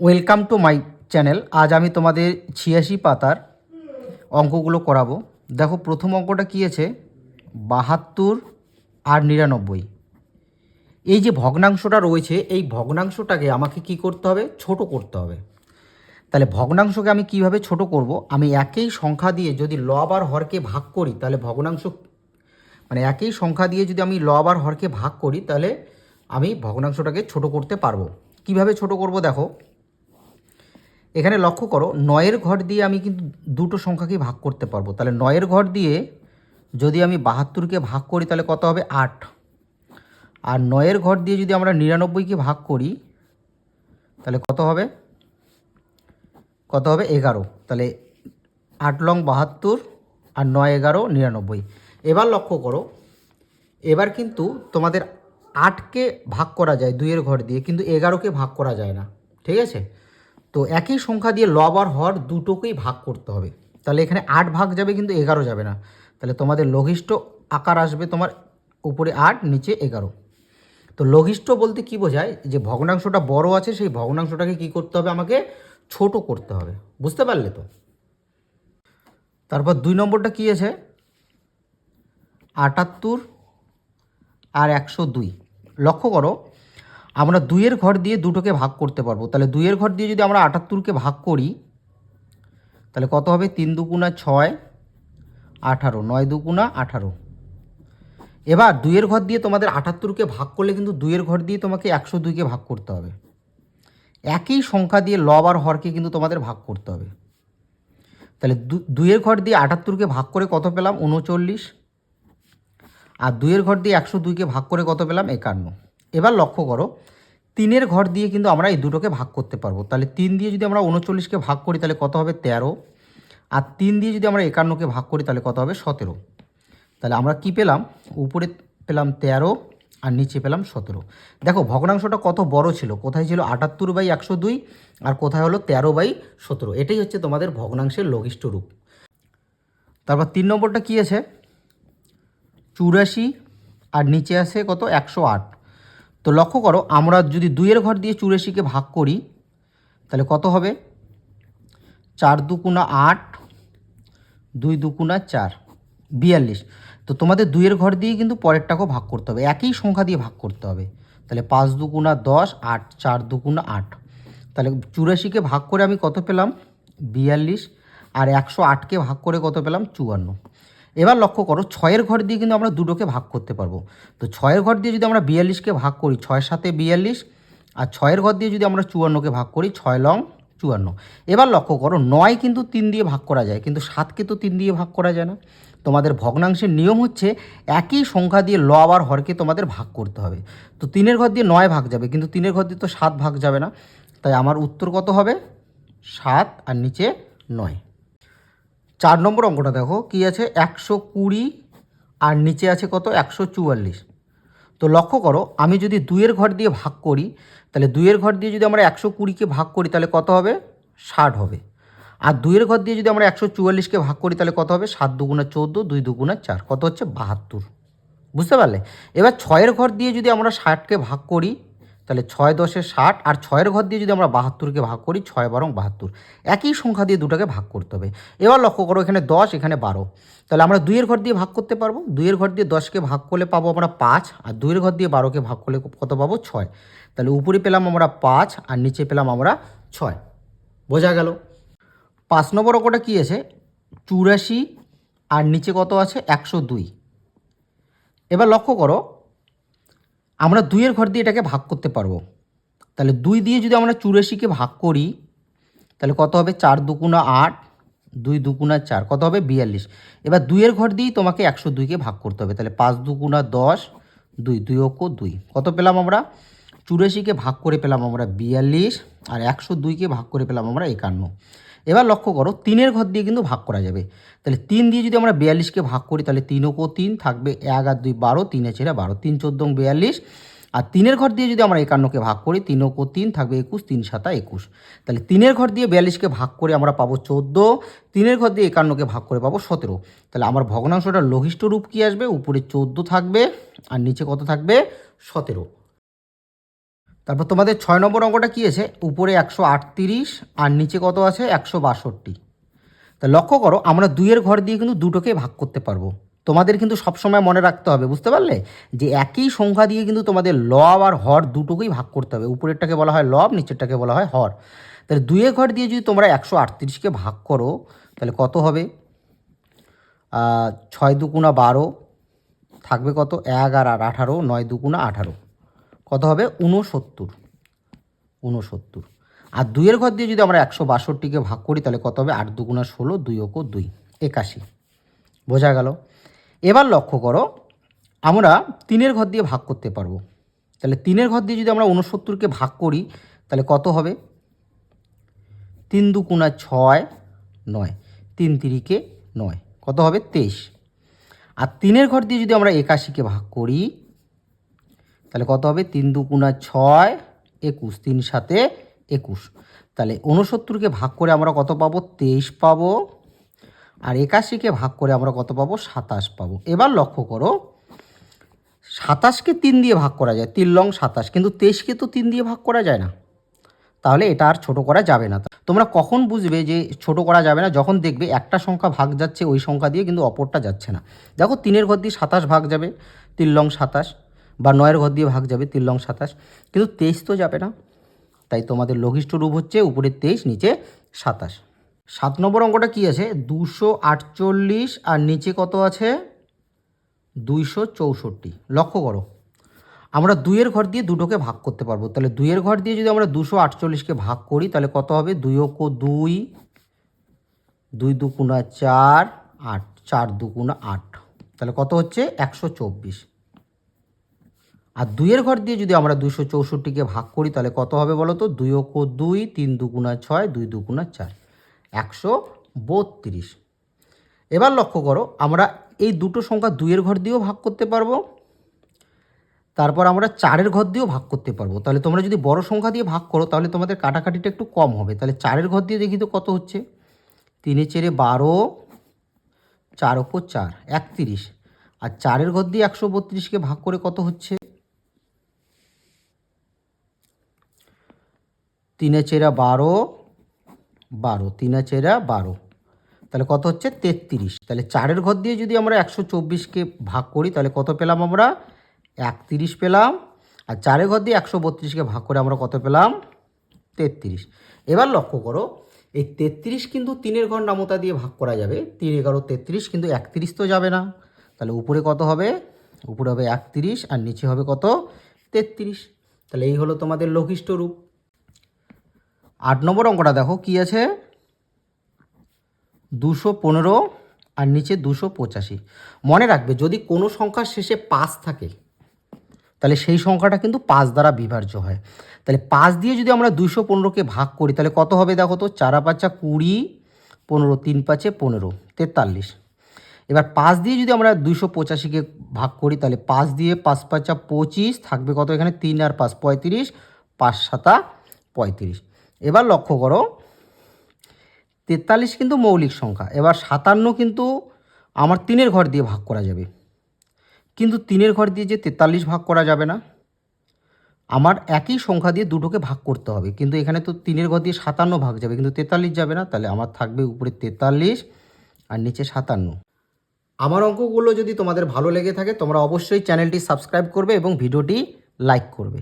Welcome to my channel আজ আমি তোমাদের ছিয়াশি পাতার অঙ্কগুলো করাবো। দেখো, প্রথম অঙ্কটা কী আছে? বাহাত্তর আর নিরানব্বই। এই যে ভগ্নাংশটা রয়েছে, এই ভগ্নাংশটাকে আমাকে কি করতে হবে? ছোট করতে হবে। তাহলে ভগ্নাংশকে আমি কীভাবে ছোট করব? আমি একই সংখ্যা দিয়ে যদি লব আর হরকে ভাগ করি, তাহলে ভগ্নাংশ মানে একই সংখ্যা দিয়ে যদি আমি লব আর হরকে ভাগ করি, তাহলে আমি ভগ্নাংশটাকে ছোট করতে পারব। কীভাবে ছোট করব দেখো? এখানে লক্ষ্য করো, নয়ের ঘর দিয়ে আমি কিন্তু দুটো সংখ্যাকেই ভাগ করতে পারব। তাহলে নয়ের ঘর দিয়ে যদি আমি বাহাত্তরকে ভাগ করি, তাহলে কত হবে? আট। আর নয়ের ঘর দিয়ে যদি আমরা নিরানব্বইকে ভাগ করি, তাহলে কত হবে? কত হবে? এগারো। তাহলে আট লং বাহাত্তর আর নয় এগারো নিরানব্বই। এবার লক্ষ্য করো, এবার কিন্তু তোমাদের আটকে ভাগ করা যায় দুইয়ের ঘর দিয়ে, কিন্তু এগারোকে ভাগ করা যায় না। ঠিক আছে? তো একই সংখ্যা দিয়ে লব আর হর দুটোকেই ভাগ করতে হবে। তাহলে এখানে আট ভাগ যাবে কিন্তু এগারো যাবে না। তাহলে তোমাদের লঘিষ্ঠ আকার আসবে তোমার উপরে আট, নিচে এগারো। তো লঘিষ্ঠ বলতে কি বোঝায়? যে ভগ্নাংশটা বড় আছে, সেই ভগ্নাংশটাকে কি করতে হবে? আমাকে ছোট করতে হবে। বুঝতে পারলে তো? তারপর দুই নম্বরটা কি আছে? আটাত্তর আর একশো দুই। লক্ষ্য করো আমরা দুইয়ের ঘর দিয়ে দুটোকে ভাগ করতে পারব। তাহলে দুইয়ের ঘর দিয়ে যদি আমরা আটাত্তরকে ভাগ করি, তাহলে কত হবে? তিন দুগুণা ছয়, আঠারো। নয় দুগুণা আঠারো। এবার দুইয়ের ঘর দিয়ে তোমাদের আটাত্তরকে ভাগ করলে কিন্তু দুইয়ের ঘর দিয়ে তোমাকে একশো দুইকে ভাগ করতে হবে। একই সংখ্যা দিয়ে লব আর হরকে কিন্তু তোমাদের ভাগ করতে হবে। তাহলে দুইয়ের ঘর দিয়ে আটাত্তরকে ভাগ করে কত পেলাম? উনচল্লিশ। আর দুইয়ের ঘর দিয়ে একশো দুইকে ভাগ করে কত পেলাম? একান্ন। এবার লক্ষ্য করো, তিনের ঘর দিয়ে কিন্তু আমরা এই দুটোকে ভাগ করতে পারব। তাহলে তিন দিয়ে যদি আমরা উনচল্লিশকে ভাগ করি, তাহলে কত হবে? তেরো। আর তিন দিয়ে যদি আমরা একান্নকে ভাগ করি, তাহলে কত হবে? সতেরো। তাহলে আমরা কি পেলাম? উপরে পেলাম তেরো আর নিচে পেলাম সতেরো। দেখো, ভগ্নাংশটা কত বড় ছিল? কোথায় ছিল? আটাত্তর বাই একশো দুই আর কোথায় হলো? তেরো বাই সতেরো। এটাই হচ্ছে তোমাদের ভগ্নাংশের লঘিষ্ঠ রূপ। তারপর তিন নম্বরটা কী আছে? চুরাশি আর নিচে আছে কত? একশো আট। তো লক্ষ্য করো, আমরা যদি দুইয়ের ঘর দিয়ে চুরাশিকে ভাগ করি, তাহলে কত হবে? চার দুকুণা আট, দুই দুকুণা চার, বিয়াল্লিশ। তো তোমাদের দুইয়ের ঘর দিয়ে কিন্তু পরেরটাকেও ভাগ করতে হবে, একই সংখ্যা দিয়ে ভাগ করতে হবে। তাহলে পাঁচ দুগুণা দশ, আট, চার দুগুণা আট। তাহলে চুরাশিকে ভাগ করে আমি কত পেলাম? বিয়াল্লিশ। আর একশো আটকে ভাগ করে কত পেলাম? চুয়ান্ন। এবার লক্ষ্য করো, ছয়ের ঘর দিয়ে কিন্তু আমরা দুটোকে ভাগ করতে পারব। তো ছয়ের ঘর দিয়ে যদি আমরা বিয়াল্লিশকে ভাগ করি ছয়ের সাথে বিয়াল্লিশ, আর ছয়ের ঘর দিয়ে যদি আমরা চুয়ান্নকে ভাগ করি, ছয় লং চুয়ান্ন। এবার লক্ষ্য করো, নয় কিন্তু তিন দিয়ে ভাগ করা যায়, কিন্তু সাতকে তো তিন দিয়ে ভাগ করা যায় না। তোমাদের ভগ্নাংশের নিয়ম হচ্ছে একই সংখ্যা দিয়ে ল আর হরকে তোমাদের ভাগ করতে হবে। তো তিনের ঘর দিয়ে নয় ভাগ যাবে, কিন্তু তিনের ঘর দিয়ে তো সাত ভাগ যাবে না। তাই আমার উত্তর কত হবে? সাত আর নিচে নয়। চার নম্বর অঙ্কটা দেখো, কি আছে? একশো কুড়ি আর নিচে আছে কত? একশো চুয়াল্লিশ। তো লক্ষ্য করো, আমি যদি দুইয়ের ঘর দিয়ে ভাগ করি, তাহলে দুইয়ের ঘর দিয়ে যদি আমরা একশো কুড়িকে ভাগ করি, তাহলে কত হবে? ষাট হবে। আর দুইয়ের ঘর দিয়ে যদি আমরা একশো চুয়াল্লিশকে ভাগ করি, তাহলে কত হবে? সাত দুগুণা চোদ্দ, দুই দুগুণা চার। কত হচ্ছে? বাহাত্তর। বুঝতে পারলে? এবার ছয়ের ঘর দিয়ে যদি আমরা ষাটকে ভাগ করি তাহলে ছয় দশে ষাট আর ছয়ের ঘর দিয়ে যদি আমরা বাহাত্তরকে ভাগ করি, ছয় বারং বাহাত্তর। একই সংখ্যা দিয়ে দুটাকে ভাগ করতে হবে। এবার লক্ষ্য করো, এখানে দশ, এখানে বারো। তাহলে আমরা দুইয়ের ঘর দিয়ে ভাগ করতে পারব? দুইয়ের ঘর দিয়ে দশকে ভাগ করলে পাবো আমরা পাঁচ, আর দুইয়ের ঘর দিয়ে বারোকে ভাগ করলে কত পাবো? ছয়। তাহলে উপরে পেলাম আমরা পাঁচ, আর নিচে পেলাম আমরা ছয়। বোঝা গেল? পাঁচ নম্বর অঙ্কটা কী আছে? চুরাশি, আর নিচে কত আছে? একশো দুই। এবার লক্ষ্য করো আমরা দুইয়ের ঘর দিয়ে এটাকে ভাগ করতে পারব। তাহলে দুই দিয়ে যদি আমরা চুরাশিকে ভাগ করি, তাহলে কত হবে? চার দুগুণা আট, দুই দুগুণা চার, কত হবে? বিয়াল্লিশ। এবার দুইয়ের ঘর দিয়েই তোমাকে একশো দুইকে ভাগ করতে হবে। তাহলে পাঁচ দুগুণা দশ, দুই দুই অক্ষ দুই। কত পেলাম আমরা? চুরাশিকে ভাগ করে পেলাম আমরা বিয়াল্লিশ, আর একশো দুইকে ভাগ করে পেলাম আমরা একান্ন। এবার লক্ষ্য করো, তিনের ঘর দিয়ে কিন্তু ভাগ করা যাবে। তাহলে তিন দিয়ে যদি আমরা বিয়াল্লিশকে ভাগ করি, তাহলে তিনকো তিন থাকবে এক আর দুই বারো, তিনে ছেড়ে বারো, তিন চোদ্দ বিয়াল্লিশ। আর তিনের ঘর দিয়ে যদি আমরা একান্নকে ভাগ করি তিনকো তিন থাকবে একুশ, তিন সাতা একুশ। তাহলে তিনের ঘর দিয়ে বিয়াল্লিশকে ভাগ করে আমরা পাবো চোদ্দ, তিনের ঘর দিয়ে একান্নকে ভাগ করে পাবো সতেরো। তাহলে আমার ভগ্নাংশটার লঘিষ্ঠ রূপ কী আসবে? উপরে চোদ্দ থাকবে, আর নিচে কত থাকবে? সতেরো। তারপর তোমাদের ছয় নম্বর অঙ্কটা কী আছে? উপরে একশো আটত্রিশ আর নিচে কত আছে? একশো বাষট্টি। তা লক্ষ্য করো, আমরা দুইয়ের ঘর দিয়ে কিন্তু দুটোকে ভাগ করতে পারব। তোমাদের কিন্তু সবসময় মনে রাখতে হবে, বুঝতে পারলে? যে একই সংখ্যা দিয়ে কিন্তু তোমাদের লব আর হর দুটোকেই ভাগ করতে হবে। উপরেরটাকে বলা হয় লব, নিচেরটাকে বলা হয় হর। তাহলে দুইয়ের ঘর দিয়ে যদি তোমরা একশো আটত্রিশকে ভাগ করো, তাহলে কত হবে? ছয় দুগুণা বারো থাকবে কত? এক আর আঠারো, নয় দুগুণা আঠারো। কত হবে? ঊনসত্তর। ঊনসত্তর। আর দুইয়ের ঘর দিয়ে যদি আমরা একশো বাষট্টিকে ভাগ করি, তাহলে কত হবে? আট দুগুণা ষোলো, দুই ওকো দুই। একাশি। বোঝা গেল? এবার লক্ষ্য করো, আমরা তিনের ঘর দিয়ে ভাগ করতে পারব। তাহলে তিনের ঘর দিয়ে যদি আমরা ঊনসত্তরকে ভাগ করি, তাহলে কত হবে? তিন দুকুণা ছয়, নয়। তিন তিরিকে নয়। কত হবে? তেইশ। আর তিনের ঘর দিয়ে যদি আমরা একাশিকে ভাগ করি তাহলে কত হবে? তিন দুগুণা ছয় একুশ, তিন সাথে একুশ। তাহলে ঊনসত্তরকে ভাগ করে আমরা কত পাবো? তেইশ পাবো। আর একাশিকে ভাগ করে আমরা কত পাবো? সাতাশ পাবো। এবার লক্ষ্য করো, সাতাশকে তিন দিয়ে ভাগ করা যায়। তিন লং সাতাশ, কিন্তু তেইশকে তো তিন দিয়ে ভাগ করা যায় না। তাহলে এটা আর ছোট করা যাবে না। তোমরা কখন বুঝবে যে ছোট করা যাবে না? যখন দেখবে একটা সংখ্যা ভাগ যাচ্ছে, ওই সংখ্যা দিয়ে কিন্তু অপরটা যাচ্ছে না। দেখো, তিনের ঘর দিয়ে সাতাশ ভাগ যাবে তিন লং সাতাশ। বা নয়ের ঘর দিয়ে ভাগ যাবে তিন লং সাতাশ। কিন্তু তেইশ তো যাবে না। তাই তোমাদের লঘিষ্ঠ রূপ হচ্ছে উপরে তেইশ, নিচে সাতাশ। সাত নম্বর অঙ্কটা কী আছে? দুশো আটচল্লিশ আর নিচে কত আছে? দুইশো চৌষট্টি। লক্ষ্য করো, আমরা দুইয়ের ঘর দিয়ে দুটোকে ভাগ করতে পারব। তাহলে দুইয়ের ঘর দিয়ে যদি আমরা দুশো আটচল্লিশকে ভাগ করি, তাহলে কত হবে? দুই অক্ষ দুই দুই দুকুণা চার, আট, চার দুকুণা আট। তাহলে কত হচ্ছে? একশো চব্বিশ। আর দুইয়ের ঘর দিয়ে যদি আমরা দুশো চৌষট্টিকে ভাগ করি, তাহলে কত হবে বলো তো? দুই অক্ষ দুই, তিন দুগুণা ছয়, দুই দুগুণা চার, একশো বত্রিশ। এবার লক্ষ্য করো, আমরা এই দুটো সংখ্যা দুইয়ের ঘর দিয়েও ভাগ করতে পারব, তারপর আমরা চারের ঘর দিয়েও ভাগ করতে পারব। তাহলে তোমরা যদি বড় সংখ্যা দিয়ে ভাগ করো, তাহলে তোমাদের কাটাকাটিটা একটু কম হবে। তাহলে চারের ঘর দিয়ে দেখি তো কত হচ্ছে? তিনে চেরে বারো, চার ওপর চার, একত্রিশ। আর চারের ঘর দিয়ে একশো বত্রিশকে ভাগ করে কত হচ্ছে? তিনে চেরা বারো বারো, তিনে চেরা বারো। তাহলে কত হচ্ছে? তেত্রিশ। তাহলে চারের ঘর দিয়ে যদি আমরা একশো চব্বিশকে ভাগ করি, তাহলে কত পেলাম আমরা? একত্রিশ পেলাম। আর চারের ঘর দিয়ে একশো বত্রিশকে ভাগ করে আমরা কত পেলাম? তেত্রিশ। এবার লক্ষ্য করো, এই তেত্রিশ কিন্তু তিনের ঘর নামতা দিয়ে ভাগ করা যাবে। তিন এগারো তেত্রিশ, কিন্তু একত্রিশ তো যাবে না। তাহলে উপরে কত হবে? উপরে হবে একত্রিশ, আর নিচে হবে কত? তেত্রিশ। তাহলে এই হলো তোমাদের লঘিষ্ঠ রূপ। আট নম্বর অঙ্কটা দেখো, কি আছে? দুশো পনেরো আর নিচে দুশো পঁচাশি। মনে রাখবে, যদি কোনো সংখ্যার শেষে পাঁচ থাকে, তাহলে সেই সংখ্যাটা কিন্তু পাঁচ দ্বারা বিভাজ্য হয়। তাহলে পাঁচ দিয়ে যদি আমরা দুশো পনেরোকে ভাগ করি, তাহলে কত হবে দেখো তো? চারা পাঁচা কুড়ি, পনেরো, তিন পাঁচে পনেরো, তেতাল্লিশ। এবার পাঁচ দিয়ে যদি আমরা দুশো পঁচাশিকে ভাগ করি, তাহলে পাঁচ দিয়ে পাঁচ পাঁচা পঁচিশ থাকবে কত এখানে? তিন আর পাঁচ পঁয়ত্রিশ, পাঁচ সাতা পঁয়ত্রিশ। এবার লক্ষ্য করো, তেতাল্লিশ কিন্তু মৌলিক সংখ্যা, এবার সাতান্ন কিন্তু আমার তিনের ঘর দিয়ে ভাগ করা যাবে। কিন্তু তিনের ঘর দিয়ে যে তেতাল্লিশ ভাগ করা যাবে না, আমার একই সংখ্যা দিয়ে দুটোকে ভাগ করতে হবে। কিন্তু এখানে তো তিনের ঘর দিয়ে সাতান্ন ভাগ যাবে, কিন্তু তেতাল্লিশ যাবে না, তাহলে আমার থাকবে উপরে তেতাল্লিশ আর নিচে সাতান্ন। আমার অঙ্কগুলো যদি তোমাদের ভালো লেগে থাকে, তোমরা অবশ্যই চ্যানেলটি সাবস্ক্রাইব করবে এবং ভিডিওটি লাইক করবে।